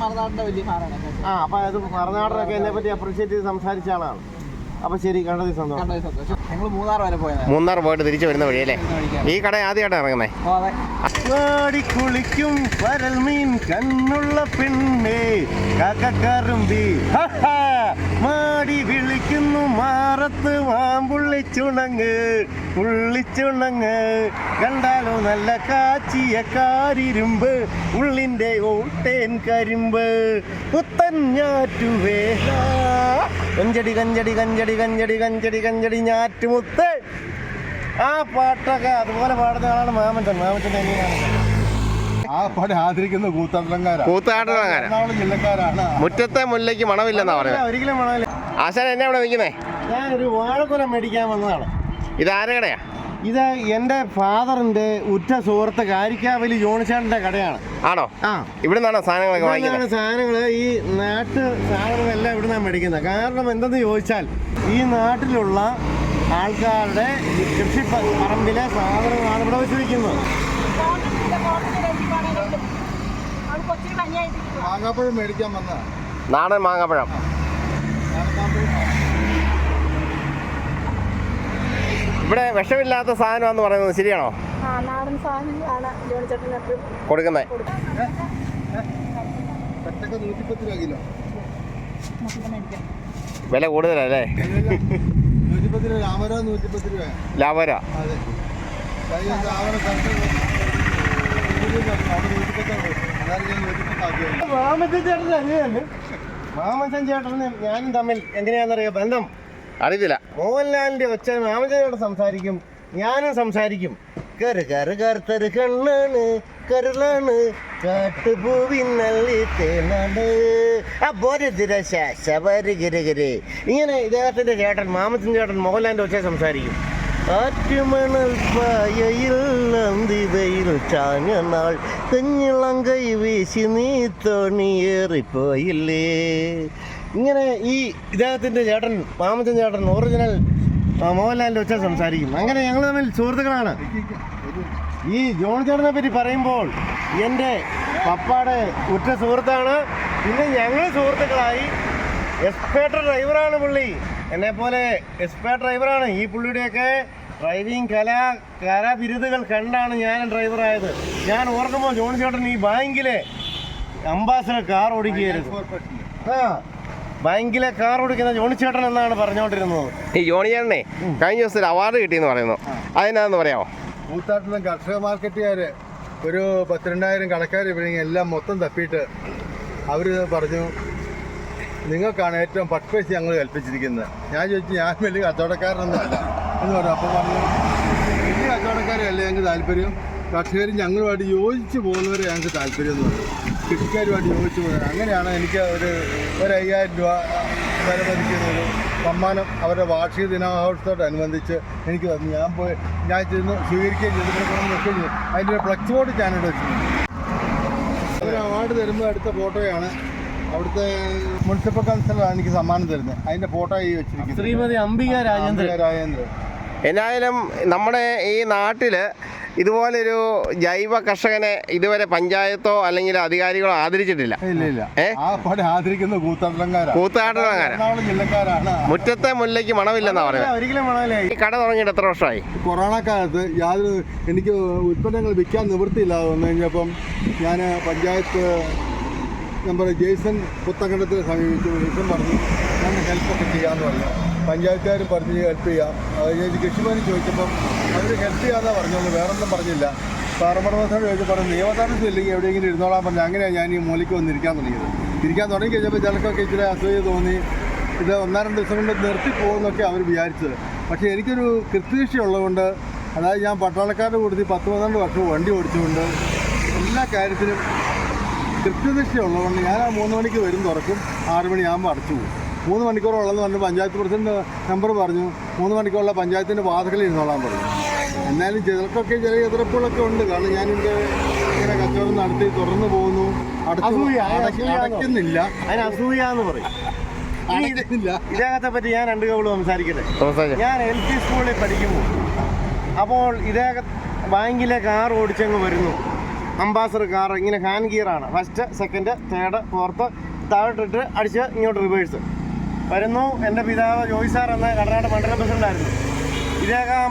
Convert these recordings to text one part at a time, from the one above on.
ആ അപ്പൊ അത് മറുനാടനൊക്കെ എന്നെ പറ്റി അപ്രീഷിയേറ്റ് ചെയ്ത് സംസാരിച്ച ആളാണ്. അപ്പൊ ശരി കണ്ടത് സന്തോഷം. മൂന്നാർ വരെ പോയത് മൂന്നാർ പോയിട്ട് തിരിച്ചു വരുന്ന വഴി അല്ലേ ഈ കട ആദ്യമായിട്ടാണ് ഇറങ്ങുന്നേ? ഓ അതെ വാടി കുളിക്കും വരൽ മീൻ കണ്ണുള്ള പെണ്ണേ. കാക്കക്കറുമ്പി. മാടി വിളിക്കുന്നു മാറത്ത് മാമ്പുള്ളിച്ചുണങ്ങ് പുള്ളിച്ചുണങ്ങ് കണ്ടാലോ നല്ല കാച്ചിയ കാരിരുമ്പ് ഉള്ളിന്റെ ഓട്ടേൻ കരിമ്പ്. പുത്തൻ ഞാറ്റുവേല കഞ്ചടി കഞ്ചടി കഞ്ചടി കഞ്ചടി കഞ്ചടി കഞ്ചടി ഞാറ്റുമുത്ത്. ആ പാട്ടൊക്കെ അതുപോലെ പാടുന്ന ആളാണ് മാമച്ചൻ. മാമച്ചൻ എങ്ങനെയാണ്? ആ പാട് ആദരിക്കുന്ന കൂത്തട്ടലങ്കാരാ കൂത്താട്ടുകാരൻ എറണാകുളം ജില്ലക്കാരാണ്. മുറ്റത്തെ മുല്ലയ്ക്ക് മണമില്ലെന്നാ പറയാ പറയുന്നത് ഒരിക്കലും മണമില്ല. ആശാൻ എന്നെ അവിടെ നിൽക്കുന്നേ? ഒരു വാഴക്കുലം മേടിക്കാൻ വന്നതാണ്. ഇത് ആരുടെ കടയാ ഇത് എന്റെ ഫാദറിന്റെ ഉറ്റ സുഹൃത്ത് കാരിക്കാവലി ജോണിച്ചാണ്ടിന്റെ കടയാണ്. ആണോ? ആ. ഇവിടെ നിന്നാണോ സാധനങ്ങളൊക്കെ വാങ്ങിക്കുന്നത് ഇവിടുന്നാണ് സാധനങ്ങൾ ഈ നാട്ട് സാധനങ്ങളെല്ലാം ഇവിടെ നിന്നാണ് മേടിക്കുന്നത്. കാരണം എന്തെന്ന് ചോദിച്ചാൽ ഈ നാട്ടിലുള്ള ആൾക്കാരുടെ കൃഷി പറമ്പിലെ സാധനങ്ങളാണ് ഇവിടെ വെച്ച് വിൽക്കുന്നത് കൊച്ചിന് പനിയായിട്ടിരിക്കും മാങ്ങാപ്പഴം മേടിക്കാൻ വന്ന. നാടൻ മാങ്ങാപ്പഴം. ഇവിടെ വിഷമില്ലാത്ത സാധനമാണെന്ന് പറയുന്നത് ശരിയാണോ? കൊടുക്കുന്നത്. വില കൂടുതലല്ലേ? നൂറ്റിപ്പത്താക്കിയത് മാമച്ചൻ ചേട്ടൻ മാമച്ചൻ ചേട്ടനും ഞാനും തമ്മിൽ എങ്ങനെയാണെന്നറിയോ? ബന്ധം? അറിയത്തില്ല. മോഹൻലാലിന്റെ ഒച്ച മാമച്ചനോട് സംസാരിക്കും ഞാനും സംസാരിക്കും. കറ് കരു കറുത്തറ് കണ്ണാണ് കരുളാണ്. കാട്ടുപൂവിൻ നല്ലി തേനാണ്. അപ്പോരത്തിര ശബരിഗിരഗിരി ഇങ്ങനെ ഇദ്ദേഹത്തിന്റെ ചേട്ടൻ മാമത്തിൻ ചേട്ടൻ മോഹൻലാലിന്റെ ഒച്ച സംസാരിക്കും. ആറ്റുമണൽ പായയിൽ നന്ദിതയിൽ ചാഞ്ഞ നാൾ തെങ്ങിളങ്കൈ വീശി നീ തോണിയേറിപ്പോയില്ലേ? ഇങ്ങനെ ഈ ഇദ്ദേഹത്തിന്റെ ചേട്ടൻ മാമത്തിൻ ചേട്ടൻ ഒറിജിനൽ ആ, മോഹൻലാലിന്റെ ഒച്ച സംസാരിക്കും. അങ്ങനെ ഞങ്ങൾ തമ്മിൽ സുഹൃത്തുക്കളാണ്. ഈ ജോൺ ചേട്ടനെ പറ്റി പറയുമ്പോൾ എന്റെ പപ്പാടെ ഉറ്റ സുഹൃത്താണ്. പിന്നെ ഞങ്ങൾ സുഹൃത്തുക്കളായി. എക്സ്പേർട്ട് ഡ്രൈവറാണ് പുള്ളി. എന്നെ പോലെ എക്സ്പേർട്ട് ഡ്രൈവറാണ്. ഈ പുള്ളിയുടെയൊക്കെ ഡ്രൈവിംഗ് കലാ കലാബിരുദുകൾ കണ്ടാണ് ഞാൻ ഡ്രൈവറായത്. ഞാൻ ഓർക്കുമ്പോൾ ജോൺ ചേട്ടൻ ഈ ബാങ്കിലെ അംബാസഡർ കാർ ഓടിക്കുകയായിരുന്നു. ആ ബാങ്കിലെ കാർ ഓടിക്കുന്ന ജോണി ചേട്ടൻ എന്നാണ് പറഞ്ഞുകൊണ്ടിരുന്നത്. ഈ ജോണിയേണ്ണേ കഴിഞ്ഞ ദിവസം ഒരു അവാർഡ് കിട്ടിയെന്ന് പറയുന്നു. അതിനാന്ന് പറയാമോ? കൂത്താട്ടിലും കർഷക മാർക്കറ്റുകാർ ഒരു പത്തിരണ്ടായിരം കടക്കാർ ഇവിടെ എല്ലാം മൊത്തം തപ്പിയിട്ട് അവർ പറഞ്ഞു നിങ്ങൾക്കാണ് ഏറ്റവും പൈസ ഞങ്ങൾ കൽപ്പിച്ചിരിക്കുന്നത്. ഞാൻ ചോദിച്ചു ഞാൻ വലിയ കച്ചവടക്കാരനൊന്നുമല്ല എന്ന് പറഞ്ഞു. അപ്പോൾ പറഞ്ഞു വലിയ കച്ചവടക്കാരല്ലേ ഞങ്ങൾക്ക് താല്പര്യം? കർഷകർ ഞങ്ങളുമായിട്ട് യോജിച്ച് പോകുന്നവരെ ഞങ്ങൾക്ക് താല്പര്യം എന്ന് പറഞ്ഞു. കൃഷിക്കാരുമായിട്ട് ചോദിച്ചു പോകുന്നത് അങ്ങനെയാണ് എനിക്ക് ഒരു ഒരു അയ്യായിരം രൂപ വില മതിക്കുന്ന ഒരു സമ്മാനം അവരുടെ വാർഷിക ദിനാഘോഷത്തോടനുബന്ധിച്ച് എനിക്ക് തന്നു. ഞാൻ പോയി ഞാൻ ചെന്ന് സ്വീകരിക്കുകയും ചെയ്തു. പിന്നെ കൊണ്ട് നിൽക്കുകയും ചെയ്തു. അതിന്റെ ഒരു ഫ്ലക്സ് ബോർഡ് ഞാനിവിടെ വെച്ചിട്ടുണ്ട്. അവർ അവാർഡ് തരുമ്പോൾ എടുത്ത ഫോട്ടോയാണ്. അവിടുത്തെ മുനിസിപ്പൽ കൗൺസിലറാണ് എനിക്ക് സമ്മാനം തരുന്നത്. അതിന്റെ ഫോട്ടോ ഈ വെച്ചിരിക്കുന്നത്. ശ്രീമതി അംബിക രാജേന്ദ്ര രാജേന്ദ്ര രാജേന്ദ്രൻ. എന്നായാലും നമ്മുടെ ഈ നാട്ടിൽ ഇതുപോലൊരു ജൈവ കർഷകനെ ഇതുവരെ പഞ്ചായത്തോ അല്ലെങ്കിൽ അധികാരികളോ ആദരിച്ചിട്ടില്ല. ജില്ലക്കാരാണ്. മുറ്റത്തെ മുല്ലയ്ക്ക് മണമില്ലെന്നാ പറയുന്നത്. ഈ കട തുടങ്ങിയിട്ട് എത്ര വർഷമായി? കൊറോണ കാലത്ത് യാതൊരു എനിക്ക് ഉൽപ്പന്നങ്ങൾ വിൽക്കാൻ നിവൃത്തിയില്ലാതെ വന്നു കഴിഞ്ഞപ്പം ഞാൻ പഞ്ചായത്ത് നമ്പർ ജെയ്സൺ പുത്തങ്കണ്ടത്തിൽ സമീപിച്ചു. ജെയ്സൺ പറഞ്ഞു ഞാൻ ഹെൽപ്പൊക്കെ ചെയ്യാമെന്ന് പറഞ്ഞു. പഞ്ചായത്തുകാരും പറഞ്ഞ് ഹെൽപ്പ് ചെയ്യാം. അത് കഴിഞ്ഞ് കൃഷിഭവനിൽ ചോദിച്ചപ്പം അവർ ഹെൽപ്പ് പറഞ്ഞത് പറഞ്ഞോളൂ വേറൊന്നും പറഞ്ഞില്ല. പാറമടമത്തോട് ചോദിച്ചു പറഞ്ഞു നിയമതാമസം ഇല്ലെങ്കിൽ എവിടെയെങ്കിലും ഇരുന്നോളാൻ പറഞ്ഞു അങ്ങനെയാണ് ഞാൻ ഈ മൂലയ്ക്ക് വന്ന് ഇരിക്കാൻ തുടങ്ങിയത്. ഇരിക്കാൻ തുടങ്ങി കഴിഞ്ഞപ്പോൾ ചിലക്കൊക്കെ ഇച്ചിരി അസൂയ തോന്നി. ഇത് ഒന്നാം രണ്ട് ദിവസം കൊണ്ട് നിർത്തി പോകുമെന്നൊക്കെ അവർ വിചാരിച്ചത്. പക്ഷേ എനിക്കൊരു കൃത്യനിഷ്ഠ ഉള്ളതുകൊണ്ട് അതായത് ഞാൻ പട്ടാളക്കാരുടെ കൂടുതൽ പത്ത് പന്ത്രണ്ട് വർഷം വണ്ടി ഓടിച്ചുകൊണ്ട് എല്ലാ കാര്യത്തിലും കൃത്യനിഷ്ഠ ഉള്ളതുകൊണ്ട് ഞാൻ ആ മൂന്ന് മണിക്ക് വരും തുറക്കും. ആറ് മണിയാകുമ്പോൾ അടച്ചു പോകും. മൂന്ന് മണിക്കൂറുള്ളതെന്ന് പറഞ്ഞ് പഞ്ചായത്ത് പ്രസിഡന്റ് നമ്പർ പറഞ്ഞു. മൂന്ന് മണിക്കൂറുള്ള പഞ്ചായത്തിന്റെ വാതകളിൽ ഇരുന്നോളാൻ പറഞ്ഞു. എന്നാലും ചിലർക്കൊക്കെ ചില എതിർപ്പുകളൊക്കെ ഉണ്ട്. കാരണം ഞാനിവിടെ ഇങ്ങനെ കച്ചവടം നടത്തി തുറന്നു പോകുന്നു. അടക്കുന്നില്ല അതിന് അടയ്ക്ക- അടയ്ക്കുന്നില്ല. അതിന് അസൂയ എന്ന് പറയും. ഇതേകത്തെ ഇദ്ദേഹത്തെ പറ്റി ഞാൻ രണ്ട് കവിൾ സംസാരിക്കട്ടെ? ഞാൻ എൽ പി സ്കൂളിൽ പഠിക്കുമ്പോൾ അപ്പോൾ ഇദ്ദേഹം ബാങ്കിലെ കാർ ഓടിച്ചങ്ങ് വരുന്നു. അംബാസഡർ കാർ ഇങ്ങനെ ഹാൻഡ് ഗിയറാണ് ഫസ്റ്റ് സെക്കൻഡ് തേർഡ് ഫോർത്ത് താഴോട്ടിട്ട് അടിച്ച് ഇങ്ങോട്ട് റിവേഴ്സ് വരുന്നു. എന്റെ പിതാവ് ജോയ് സാർ എന്ന കടനാട് മണ്ഡലം പ്രസിഡന്റായിരുന്നു ഇദ്ദേഹം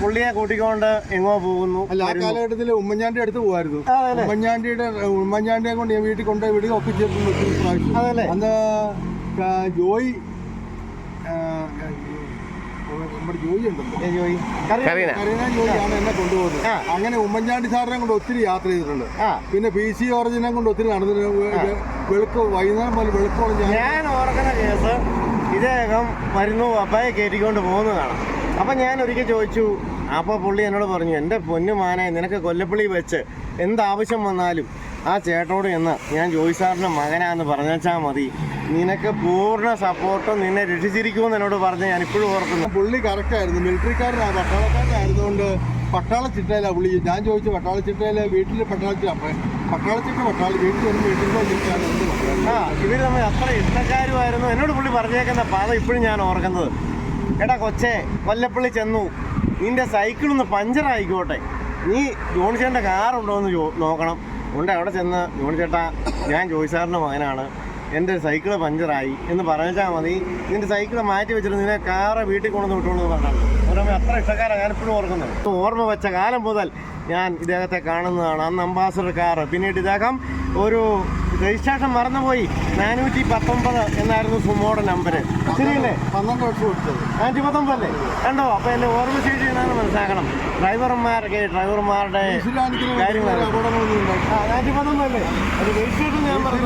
പുള്ളിയെ കൂട്ടിക്കൊണ്ട് എങ്ങോ പോകുന്നു. അല്ല ആ. കാലഘട്ടത്തിൽ ഉമ്മൻചാണ്ടി അടുത്ത് പോകുമായിരുന്നു ഉമ്മൻചാണ്ടിയുടെ ഉമ്മൻചാണ്ടിയെ കൊണ്ട് ഞാൻ വീട്ടിൽ കൊണ്ട് വീട് അതല്ലേ? അന്ന് ജോയി നമ്മുടെ ജോയി ഉണ്ടല്ലോ. ജോയി. കറീന കരീന. ജോയിയാണ് എന്നെ കൊണ്ടുപോകുന്നത് അങ്ങനെ ഉമ്മൻചാണ്ടി സാറിനെ കൊണ്ട് ഒത്തിരി യാത്ര ചെയ്തിട്ടുണ്ട്. പിന്നെ പി സി ഓറിജിനെ കൊണ്ട് ഒത്തിരി നടന്നിട്ടുണ്ട്. വെളുക്ക് വൈകുന്നേരം പോലെ വെളുക്കോളം ഞാൻ ഞാൻ ഓർക്കുന്ന കേസ് ഇദ്ദേഹം വരുന്നു അപ്പായെ കയറ്റിക്കൊണ്ട് പോകുന്നതാണ്. അപ്പം ഞാൻ ഒരിക്കൽ ചോദിച്ചു അപ്പോൾ പുള്ളി എന്നോട് പറഞ്ഞു എന്റെ പൊന്നു മാനെ നിനക്ക് കൊല്ലപ്പള്ളി വെച്ച് എന്താവശ്യം വന്നാലും ആ ചേട്ടോട് എന്ന് ഞാൻ ജോയിസാറിന്റെ മകനാന്ന് പറഞ്ഞാൽ മതി. നിനക്ക് പൂർണ സപ്പോർട്ടും നിന്നെ രക്ഷിച്ചിരിക്കുമെന്ന് എന്നോട് പറഞ്ഞ് ഞാൻ ഇപ്പോഴും ഓർക്കുന്നു. പുള്ളി കറക്റ്റായിരുന്നു മിലിറ്ററിക്കാരനാണ് പട്ടാളക്കാരനായിരുന്നുകൊണ്ട് പട്ടാള ചിട്ടയിലാണ് പുള്ളി. ഞാൻ ചോദിച്ചു പട്ടാള ചിട്ടയിലെ വീട്ടിൽ പട്ടാള ചിട്ട പട്ടാള ചിട്ട പട്ടാള വീട്ടിൽ വരുമ്പോൾ വീട്ടിൽ ആ ഇവർ തമ്മിൽ അത്ര ഇഷ്ടക്കാരുമായിരുന്നു. എന്നോട് പുള്ളി പറഞ്ഞേക്കുന്ന പാത ഇപ്പോഴും ഞാൻ ഓർക്കുന്നത്. എടാ കൊച്ചേ കൊല്ലപ്പള്ളി ചെന്നു. നിന്റെ സൈക്കിളൊന്ന് പഞ്ചറായിക്കോട്ടെ നീ ജോണിച്ചേട്ടന്റെ കാറുണ്ടോ എന്ന് നോക്കണം. ഉണ്ട് അവിടെ ചെന്ന്? ജോണി ചേട്ടാ ഞാൻ ജോയ് സാറിന്റെ മകനാണ്. എന്റെ സൈക്കിൾ പഞ്ചറായി എന്ന് പറഞ്ഞാൽ മതി. നിന്റെ സൈക്കിൾ മാറ്റി വെച്ചിട്ട് നിന്നെ കാറ് വീട്ടിൽ കൊണ്ടു വിട്ടോളൂ എന്ന് പറഞ്ഞാൽ അത്ര ഇഷ്ടക്കാരാണ് ഞാൻ ഇപ്പോഴും ഓർക്കുന്നത്. ഓർമ്മ വെച്ച കാലം മുതൽ ഞാൻ ഇദ്ദേഹത്തെ കാണുന്നതാണ്. അന്ന് അംബാസഡർ കാറ് പിന്നീട് ഇദ്ദേഹം ഒരു രജിസ്ട്രേഷൻ മറന്നുപോയി. നാനൂറ്റി പത്തൊമ്പത് എന്നായിരുന്നു സുമോടെ നമ്പർ ശരിയല്ലേ? പന്ത്രണ്ട് വർഷം കൊടുത്തത്. നാനൂറ്റി പത്തൊമ്പതല്ലേ കണ്ടോ? അപ്പോൾ എന്റെ ഓർമ്മ ശേഷി എന്നാണ് മനസ്സിലാക്കണം. ഡ്രൈവർമാരൊക്കെ ഡ്രൈവർമാരുടെ കാര്യങ്ങൾ അപകടങ്ങളൊന്നും ഉണ്ടായിട്ടില്ല ആ നാനൂറ്റി പത്തൊമ്പതല്ലേ അത് രജിസ്ട്രേഷൻ ഞാൻ പറഞ്ഞു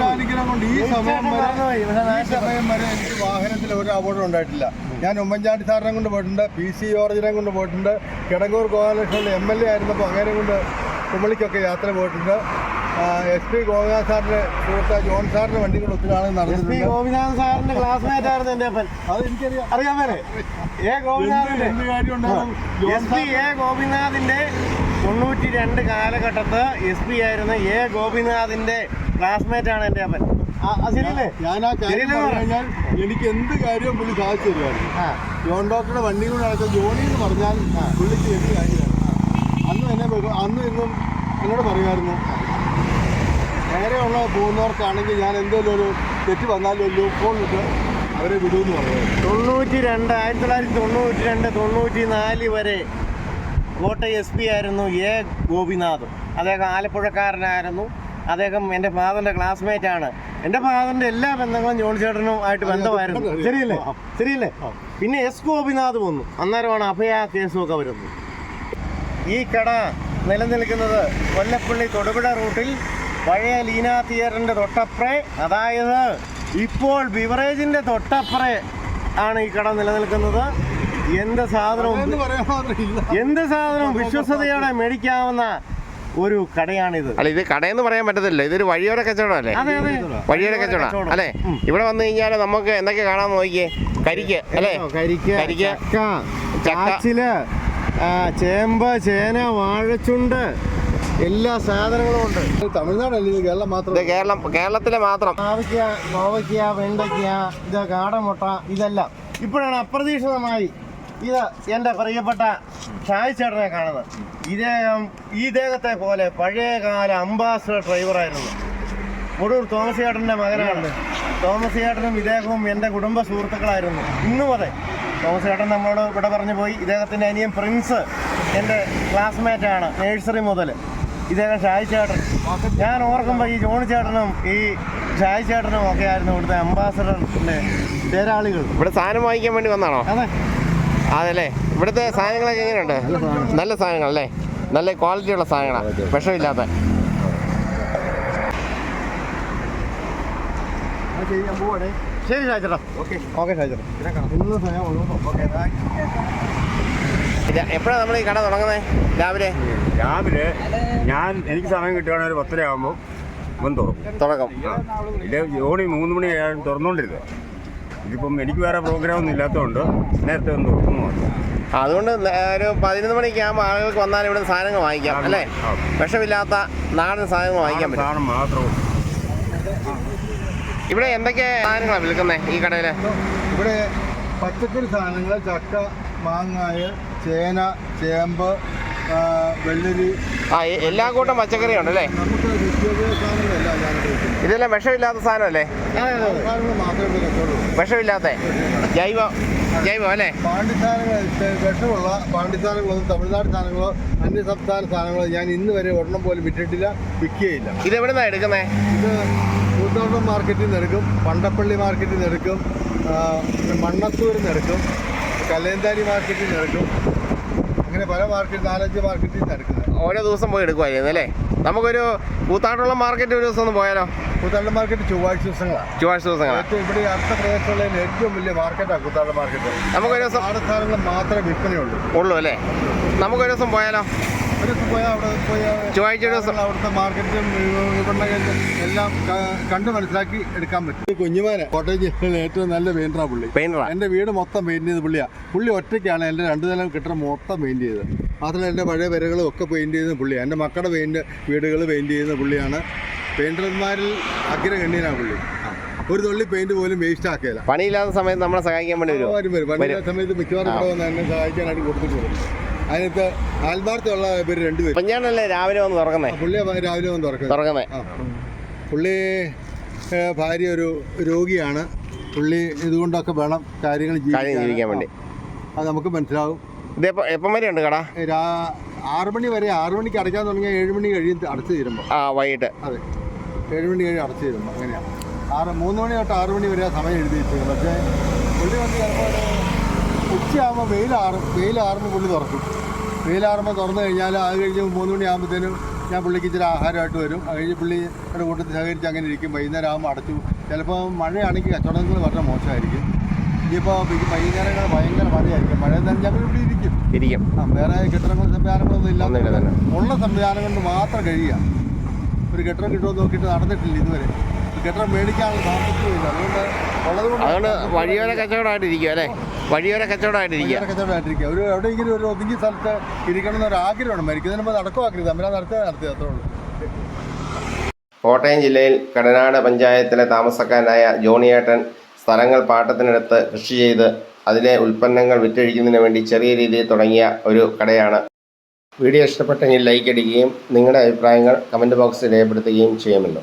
ഈ വരെ മറന്നുപോയി. പക്ഷേ ഈ സമയം വരെ എനിക്ക് വാഹനത്തിൽ ഒരു അപകടം ഉണ്ടായിട്ടില്ല. ഞാൻ ഉമ്മൻചാണ്ടി സാറിനെ കൊണ്ട് പോയിട്ടുണ്ട് പി സി ജോർജിനെ കൊണ്ട് പോയിട്ടുണ്ട് Kidangoor Gopalakrishnan M L A ആയിരുന്നപ്പോൾ അങ്ങനെ കൊണ്ട് കുമളിക്കൊക്കെ യാത്ര പോയിട്ടുണ്ട്. എസ് പി ഗോപിനാഥ് സാറിന്റെ സുഹൃത്ത് ജോൺ സാറിന്റെ വണ്ടി കൊണ്ട് ഒത്തിരി ആളുകൾ എസ് പി നടന്നിട്ടുണ്ട് ഗോപിനാഥ് സാറിന്റെ ക്ലാസ്മേറ്റ് ആയിരുന്നു എന്റെ അപ്പൻ. അത് എനിക്കറിയാം. അറിയാൻ പേരെ എ ഗോപിനാഥിന്റെ. എന്ത് കാര്യം ഉണ്ടായാലും ജോൺ എസ് പി എ ഗോപിനാഥിന്റെ തൊണ്ണൂറ്റി രണ്ട് കാലഘട്ടത്ത് എസ് പി ആയിരുന്ന എ ഗോപിനാഥിന്റെ ക്ലാസ്മേറ്റ് ആണ് എന്റെ അപ്പൻ. ആ, ആ, ശരിയല്ലേ? ഞാൻ ആ കാര്യം ശരിയല്ലേ പറഞ്ഞു കഴിഞ്ഞാൽ എനിക്ക് എന്ത് കാര്യവും പുള്ളി സാധിച്ചു തരുമായിരുന്നു. ആ. ജോൺ ഡോക്ടറുടെ വണ്ടി കൂടെ നടക്കുക ജോണി എന്ന് പറഞ്ഞാൽ പുള്ളിക്ക് എന്ത് കാര്യമാണ്? അന്ന് എന്നെ ബഹു- അന്ന് ഇന്നും എന്നോട് പറയുമായിരുന്നു. നേരെയുള്ള പോകുന്നവർക്കാണെങ്കിൽ ഞാൻ എന്തെങ്കിലും ഒരു തെറ്റ് വന്നാലും ഒരു ഫോണിലിട്ട് അവരെ വിടുമെന്ന് പറയുമായിരുന്നു തൊണ്ണൂറ്റി രണ്ട് ആയിരത്തി തൊള്ളായിരത്തി തൊണ്ണൂറ്റി രണ്ട് തൊണ്ണൂറ്റി നാല് വരെ കോട്ടയം എസ് പി ആയിരുന്നു എ ഗോപിനാഥ്. അദ്ദേഹം ആലപ്പുഴക്കാരനായിരുന്നു. അദ്ദേഹം എന്റെ ഫാദറിന്റെ ക്ലാസ്മേറ്റ് ആണ്. എന്റെ ഫാദറിന്റെ എല്ലാ ബന്ധങ്ങളും ജോൺ ചേട്ടനും ആയിട്ട് ബന്ധമായിരുന്നു. ശരിയല്ലേ? ശരിയല്ലേ? പിന്നെ എസ് ഗോപിനാഥ് വന്നു. അന്നേരമാണ് അഭയ കേസുമൊക്കെ വരുന്നത്. ഈ കട നിലനിൽക്കുന്നത് കൊല്ലപ്പള്ളി തൊടുപുഴ റൂട്ടിൽ പഴയ ലീന തിയേറ്ററിന്റെ തൊട്ടപ്പുറേ അതായത് ഇപ്പോൾ ബിവറേജിന്റെ തൊട്ടപ്പുറേ ആണ് ഈ കട നിലനിൽക്കുന്നത്. എന്ത് സാധനവും എന്ന് പറയാൻ മാത്രമില്ല എന്ത് സാധനവും വിശ്വസതയോടെ മേടിക്കാവുന്ന ഒരു കടയാണിത്. അല്ല ഇത് കടയെന്ന് പറയാൻ പറ്റത്തില്ല ഇതൊരു വഴിയോര കച്ചവടമല്ലേ അല്ലേ? വഴിയോര കച്ചവടം. അല്ലേ? ഇവിടെ വന്നു കഴിഞ്ഞാൽ നമുക്ക് എന്തൊക്കെ കാണാൻ നോക്കിയേ? കരിക്ക് അല്ലേ? കരിക്ക്. ചേമ്പ് ചേന വാഴച്ചുണ്ട് എല്ലാ സാധനങ്ങളും ഉണ്ട്. തമിഴ്നാടല്ലേ ഇത് കേരളം ഇത് മാത്രം കേരളം കേരളത്തിലെ മാത്രം. പാവയ്ക്ക കോവയ്ക്ക വെണ്ടയ്ക്ക ഇത് കാടമുട്ട ഇതെല്ലാം. ഇപ്പോഴാണ് അപ്രതീക്ഷിതമായി ഇത് എന്റെ പ്രിയപ്പെട്ട ഷായ് ചേട്ടനെ കാണുന്നത്. ഇദ്ദേഹം ഈ ദേഹത്തെ പോലെ പഴയകാല അംബാസഡർ ഡ്രൈവറായിരുന്നു മുഴുവൻ തോമസ് ചേട്ടന്റെ മകനാണ്. തോമസ് ചേട്ടനും ഇദ്ദേഹവും എന്റെ കുടുംബ സുഹൃത്തുക്കളായിരുന്നു. ഇന്നും അതെ. തോമസ് ചേട്ടൻ നമ്മളോട് ഇവിടെ പറഞ്ഞു പോയി. ഇദ്ദേഹത്തിന്റെ അനിയൻ പ്രിൻസ് എന്റെ ക്ലാസ്മേറ്റാണ് നേഴ്സറി മുതൽ. ഇദ്ദേഹം ഷായ് ചേട്ടൻ? ഞാൻ ഓർക്കുമ്പോൾ ഈ ജോണി ചേട്ടനും ഈ ഷായ് ചേട്ടനും ഒക്കെ ആയിരുന്നു ഇവിടുത്തെ അംബാസഡറിന്റെ പേരാളികൾ. ഇവിടെ സാധനം വാങ്ങിക്കാൻ വേണ്ടി വന്നാണോ? അതെ. അതല്ലേ? ഇവിടുത്തെ സാധനങ്ങളൊക്കെ എങ്ങനെയുണ്ട്? നല്ല സാധനങ്ങൾ അല്ലേ നല്ല ക്വാളിറ്റി ഉള്ള സാധനങ്ങളാണ് വിഷമില്ലാത്ത. ശരി ഇന്ന് സമയമുള്ളൂ ഓക്കെ എപ്പോഴാണ് നമ്മൾ ഈ കട തുടങ്ങുന്നത് രാവിലെ? രാവിലെ ഞാൻ എനിക്ക് സമയം കിട്ടുകയാണെങ്കിൽ ഒരു പത്തര ആകുമ്പോൾ ഇവൻ തുറക്കും. തുടക്കം. ഇത് ജോണി മൂന്ന് മണി ആയാലും തുറന്നുകൊണ്ടിരുന്നത് ഇതിപ്പം എനിക്ക് വേറെ പ്രോഗ്രാം ഒന്നും ഇല്ലാത്തതുകൊണ്ട് നേരത്തെ ഒന്ന് തുറക്കുന്നു ആ, അതുകൊണ്ട് ഒരു പതിനൊന്ന് മണിക്ക് ആകുമ്പോൾ ആളുകൾക്ക് വന്നാൽ ഇവിടെ സാധനങ്ങൾ വാങ്ങിക്കാം അല്ലേ. വിഷമില്ലാത്ത നാടൻ സാധനങ്ങൾ വാങ്ങിക്കാൻ പറ്റും. സാധനം മാത്രം ഇവിടെ എന്തൊക്കെ സാധനങ്ങളാണ് വിൽക്കുന്നത് ഈ കടയിൽ? ഇവിടെ പച്ചക്കറി സാധനങ്ങൾ ചക്ക മാങ്ങായ ചേന ചേമ്പ് വെള്ളരി. ആ എല്ലാ കൂട്ടം പച്ചക്കറി ഉണ്ടല്ലേ നമുക്ക് നിത്യോപയോഗ സാധനങ്ങളല്ല ഞാനിവിടെ വെക്കുന്നത് ഇതെല്ലാം വിഷമില്ലാത്ത സാധനമല്ലേ? സാധനങ്ങൾ മാത്രമേ ഇവിടെ കച്ചവടമുള്ളൂ വിഷമില്ലാത്ത? ജൈവ ജൈവം അല്ലേ? വിഷമുള്ള പാണ്ഡിസ്ഥാനങ്ങളൊന്നും തമിഴ്നാട് സാധനങ്ങളോ അന്യ സംസ്ഥാന സാധനങ്ങളോ ഞാൻ ഇന്ന് വരെ ഒരെണ്ണം പോലും വിറ്റിട്ടില്ല വിൽക്കുകയില്ല. ഇത് എവിടെ നിന്നാണ് എടുക്കുന്നത് ഇത് കൂത്തോട്ടം മാർക്കറ്റിൽ നിന്ന് എടുക്കും പണ്ടപ്പള്ളി മാർക്കറ്റിൽ നിന്ന് എടുക്കും ആ, മണ്ണത്തൂരിൽ നിന്ന് എടുക്കും കല്ലേന്താരി മാർക്കറ്റിൽ നിന്ന് എടുക്കും അങ്ങനെ പല മാർക്കറ്റ് നാലഞ്ച് മാർക്കറ്റിൽ നിന്ന് എടുക്കുന്നത് ഓരോ ദിവസം പോയി എടുക്കുമായിരുന്നു അല്ലേ? നമുക്കൊരു കൂത്താട്ടുള്ള മാർക്കറ്റ് ഒരു ദിവസം ഒന്ന് പോയാലോ? കൂത്താട്ടുള്ള മാർക്കറ്റ് ചൊവ്വാഴ്ച ദിവസങ്ങളാണ് ചൊവ്വാഴ്ച ദിവസങ്ങളാണ് ഏറ്റവും ഇവിടെ അടുത്ത പ്രദേശത്തുള്ള ഏറ്റവും വലിയ മാർക്കറ്റാണ് കൂത്താട്ടം മാർക്കറ്റ്. നമുക്കൊരു ദിവസം സാധനങ്ങൾ മാത്രമേ വിൽപ്പനയുള്ളൂ. ഉള്ളൂ അല്ലേ? നമുക്കൊരു ദിവസം പോയാലോ? ഒരു ദിവസം അവിടെ പോയി ചൊവ്വാഴ്ച ഒരു ദിവസം. അവിടുത്തെ മാർക്കറ്റും എല്ലാം കണ്ടു മനസ്സിലാക്കി എടുക്കാൻ പറ്റും. കുഞ്ഞുമാനെ കോട്ടയം ജില്ലയിലെ ഏറ്റവും നല്ല പെയിന്ററാ പുള്ളി. പെയിന്ററാ എന്റെ വീട് മൊത്തം പെയിന്റ് ചെയ്ത് പുള്ളിയാ. പുള്ളി ഒറ്റയ്ക്കാണ് എന്റെ രണ്ടു നില കെട്ടിടം മൊത്തം പെയിന്റ് ചെയ്തത്. മാത്രമല്ല എന്റെ പഴയ വരകളും ഒക്കെ പെയിന്റ് ചെയ്ത പുള്ളിയാണ് എന്റെ മക്കളുടെ പെയിന്റ് വീടുകൾ പെയിന്റ് ചെയ്യുന്ന പുള്ളിയാണ്. പെയിന്റർമാരിൽ അഗ്ര അഗ്രഗണ്യനാണ് പുള്ളി ഒരു തുള്ളി പെയിന്റ് പോലും വേസ്റ്റ് ആക്കിയല്ല പണിയില്ലാത്ത സമയത്ത് നമ്മളെ സഹായിക്കാൻ വേണ്ടി വരും വരും പണിയില്ലാത്ത സമയത്ത് മിക്കവാറും സഹായിക്കാനായിട്ട് കൊടുത്തിട്ട് വരും അതിനകത്ത് ആത്മാർത്ഥമുള്ള പേര് രണ്ടുപേരും. പഞ്ഞാണല്ലേ രാവിലെ വന്ന് തുറക്കുന്നേ? പുള്ളി രാവിലെ വന്ന് തുറക്കുന്നത്. തുറക്കുന്നേ? പുള്ളി ഭാര്യ ഒരു രോഗിയാണ്. പുള്ളി ഇതുകൊണ്ടൊക്കെ വേണം കാര്യങ്ങൾ കാര്യം ജീവിക്കാൻ. വേണ്ടി. അത് നമുക്ക് മനസ്സിലാവും. ഇത് എപ്പം വരെ ഉണ്ട് കട? ആറ് മണി വരെ ആറ് മണിക്ക് അടയ്ക്കാൻ തുടങ്ങിയാൽ ഏഴ് മണി കഴിയും അടച്ചു തീരുമ്പോൾ. ആ വൈകിട്ട്. അതെ. ഏഴ് മണി കഴിയും അടച്ചു തീരുമ്പോൾ. അങ്ങനെയാണ് ആറ് മൂന്ന് മണി തൊട്ട് ആറ് മണി വരെ സമയം എഴുതി വെച്ചത് പക്ഷേ പുള്ളി വന്ന് ചിലപ്പോൾ ഉച്ചയാകുമ്പോൾ വെയിലാറും വെയിലാറുമ്പോൾ പുള്ളി തുറക്കും. വെയിലാറുമ്പോൾ തുറന്നു കഴിഞ്ഞാൽ അത് കഴിഞ്ഞ് മൂന്ന് മണിയാകുമ്പോഴത്തേനും ഞാൻ പുള്ളിക്ക് ഇച്ചിരി ആഹാരമായിട്ട് വരും. അത് കഴിഞ്ഞ് പുള്ളിയുടെ കൂട്ടത്തിൽ സഹകരിച്ച് അങ്ങനെ ഇരിക്കും. വൈകുന്നേരം ആകുമ്പോൾ അടച്ചു. ചിലപ്പോൾ മഴയാണെങ്കിൽ കച്ചവടങ്ങൾ വളരെ മോശമായിരിക്കും. ഇനിയിപ്പോൾ വൈകുന്നേരങ്ങൾ ഭയങ്കര മഴയായിരിക്കും. മഴ തന്നെ ഞങ്ങൾ ഇവിടെ ഇരിക്കും. ഇരിക്കും. ആ, വേറെ കെട്ടിടങ്ങൾ സംവിധാനങ്ങളൊന്നും ഇല്ല. ഉള്ള സംവിധാനം കൊണ്ട് മാത്രം കഴിയുക. ഒരു കെട്ടിടം കിട്ടുമോ നോക്കിയിട്ട് നടന്നിട്ടില്ല ഇതുവരെ. കെട്ടിടം മേടിക്കാനുള്ള സാമ്പത്തികമില്ല. അതുകൊണ്ട് അതുകൊണ്ട് വഴിയോര കച്ചവടമായിട്ട് ഇരിക്കും അല്ലേ? വഴിയോര കച്ചവടമായിട്ടിരിക്കുക. ഒരു എവിടെയെങ്കിലും ഒരു ഒതുങ്ങി സ്ഥലത്ത് ഇരിക്കണം എന്നൊരു ആഗ്രഹമാണ്. മരിക്കുന്നതിന് മുമ്പ് നടക്കുവാക്കരുത് തമ്മിലാ നടത്തുക നടത്തുക അത്രേ ഉള്ളൂ. കോട്ടയം ജില്ലയിൽ കടനാട് പഞ്ചായത്തിലെ താമസക്കാരനായ ജോണിയേട്ടൻ സ്ഥലങ്ങൾ പാട്ടത്തിനെടുത്ത് കൃഷി ചെയ്ത് അതിലെ ഉൽപ്പന്നങ്ങൾ വിറ്റഴിക്കുന്നതിന് വേണ്ടി ചെറിയ രീതിയിൽ തുടങ്ങിയ ഒരു കടയാണ്. വീഡിയോ ഇഷ്ടപ്പെട്ടെങ്കിൽ ലൈക്ക് അടിക്കുകയും നിങ്ങളുടെ അഭിപ്രായങ്ങൾ കമന്റ് ബോക്സിൽ രേഖപ്പെടുത്തുകയും ചെയ്യുമല്ലോ.